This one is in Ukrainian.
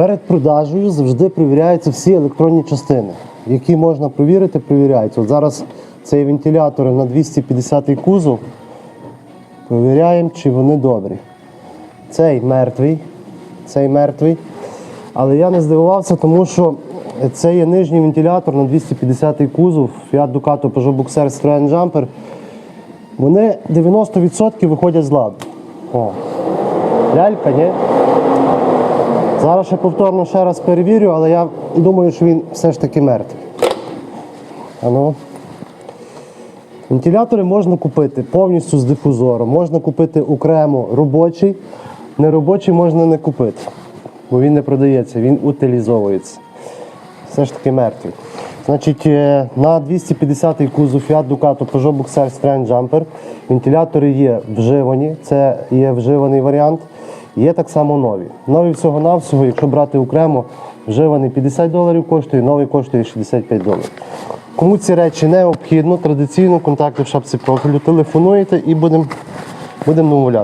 Перед продажею завжди перевіряються всі електронні частини, які можна перевірити, перевіряються. От зараз цей вентилятор на 250 кузов. Перевіряємо, чи вони добрі. Цей мертвий, цей мертвий. Але я не здивувався, тому що це є нижній вентилятор на 250 кузов Fiat Ducato Peugeot Boxer Citroen Jumper. Вони 90% виходять з ладу. О. Лялька, ні? Зараз ще повторно ще раз перевірю, але я думаю, що він все ж таки мертвий. Ану. Вентилятори можна купити повністю з дифузором, можна купити окремо робочий, неробочий можна не купити, бо він не продається, він утилізовується. Все ж таки мертвий. Значить, е, на 250-й кузов Fiat Ducato Peugeot Boxer Citroen Jumper вентилятори є вживані, це є вживаний варіант. Є так само нові. Нові всього-навсього, якщо брати окремо, вживаний 50 доларів коштує, новий коштує 65 доларів. Кому ці речі необхідно, традиційно контакти в шапці профілю, телефонуєте і будемо будем домовлятися.